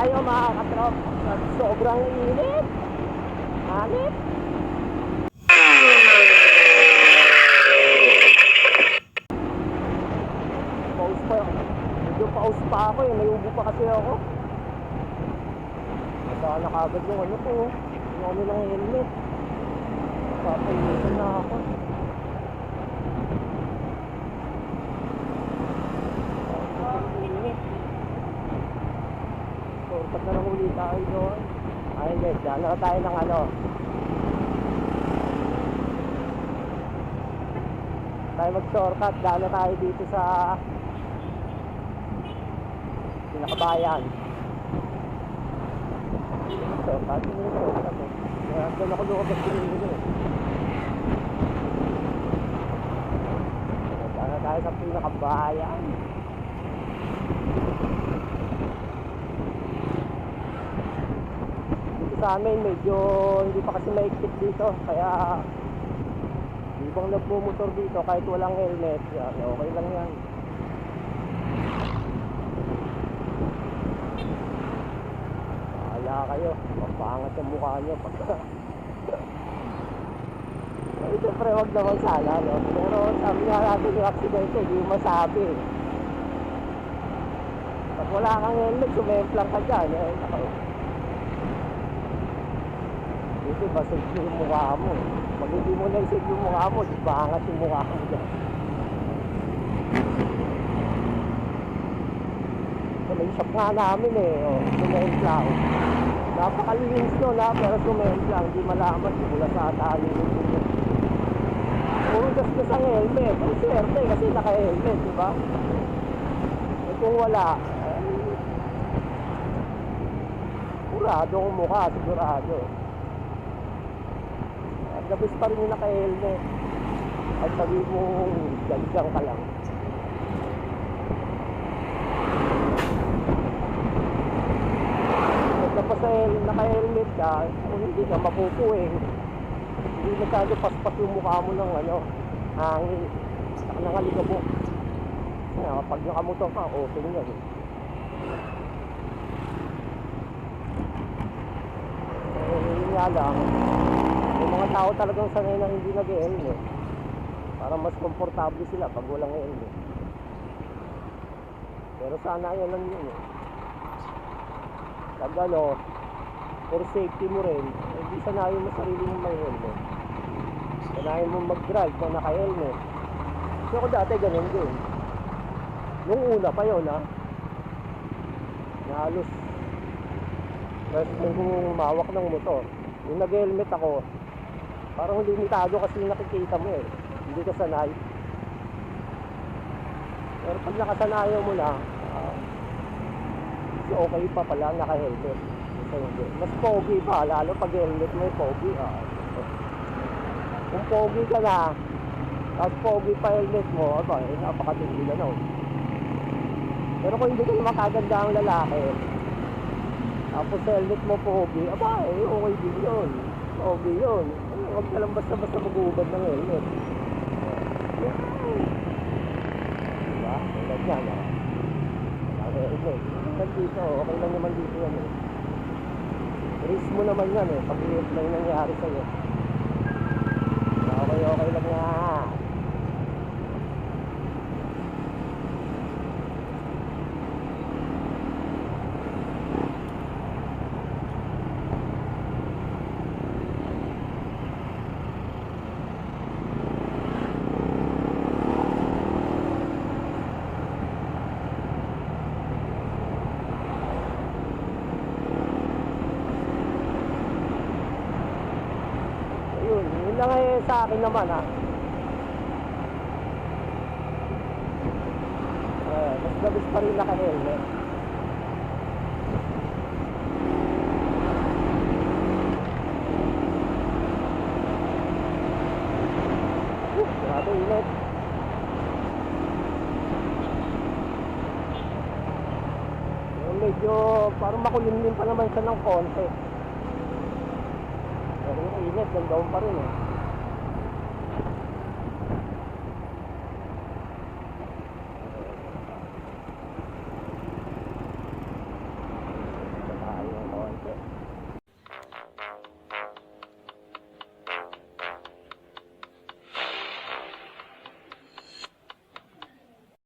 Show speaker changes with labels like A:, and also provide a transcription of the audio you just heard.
A: tayo mga katrop. Sobrang init. Hanip. Pause pa Medyo pause pa ako eh. May ubo pa kasi ako. Nasaan na kagad yung ano ko. Yung ano ng helmet. Papainisan na ako. Sobrang init. Ulit tayo doon. Ay, hindi. Daan na tayo ng ano. Tayo mag-shortcut. Daan na tayo dito sa pinakabayan. Shortcut. Hindi na shortcut eh. Kaya doon ako lumabas pinili eh. Daan na tayo sa pinakabayan. Sa amin medyo hindi pa kasi maikpit dito. Kaya ibang nagmumotor dito kahit walang helmet. Yan, okay lang yan. Bahala kayo. Mapangat ang mukha nyo pagka Eh, siyempre wag naman sana no? pero sabi nga natin yung aksidente hindi masabi. Pag wala kang helmet sumemplang ka dyan eh, nako. Dito ba yung mukha mo? Pag hindi mo naisip yung mukha mo, di ba angat yung mukha mo dyan? So, shop nga namin eh, oh, sumemplang. Napakalinis no na, pero sumemplang, di malaman, di mula sa tali yung Puro gastos ang helmet. Ang swerte kasi naka-helmet, di ba? Eh kung wala, eh, sigurado ang mukha, sigurado. The best pa rin yung naka-helmet. At sabi mo, ganyan ka lang. At hel- naka-helmet ka, kung hindi ka mapupuwing, hindi masyado paspas yung mukha mo ng ano, hangin. Saka nangaligabok. Na, pag nakamotor ka, open yan. eh. Eh, yun nga lang, mga tao talagang sanay na hindi nag-helmet. Para mas komportable sila pag walang helmet. Pero sana yan lang yun eh. Pag ano, for safety mo rin, hindi sanayin mo sarili mo may helmet. Sanayin mo mag-drive na naka-helmet. Kasi ako dati ganun din. Nung una pa yun ha, na halos first time kong umawak ng motor. Yung nag-helmet ako, parang limitado kasi yung nakikita mo eh. Hindi ka sanay. Pero pag nakasanayan mo na, mas okay pa pala naka-helmet. Mas pogi pa, lalo pag helmet mo pogi. Ah. Kung pogi ka na, tapos pogi pa helmet mo, aba, eh, napakatindi na no. Pero kung hindi ka naman kaganda ang lalaki, tapos helmet mo pogi, aba, eh, okay din yun. Pogi yun. Eh, Huwag ka lang basta-basta mag-uubad ng helmet. Yan. Diba? Tulad yan, ah. Ang helmet. Nandito, okay lang naman dito yan eh. Risk mo naman yan eh, pag lang nangyari sa'yo. Okay, okay lang yan. Ayun, yun lang eh sa akin naman ha. Eh, mas labis pa rin naka-helmet. Uh, grabe init. Yung medyo parang makulimlim pa naman siya ng konti. Pero yung init, ganda pa rin eh.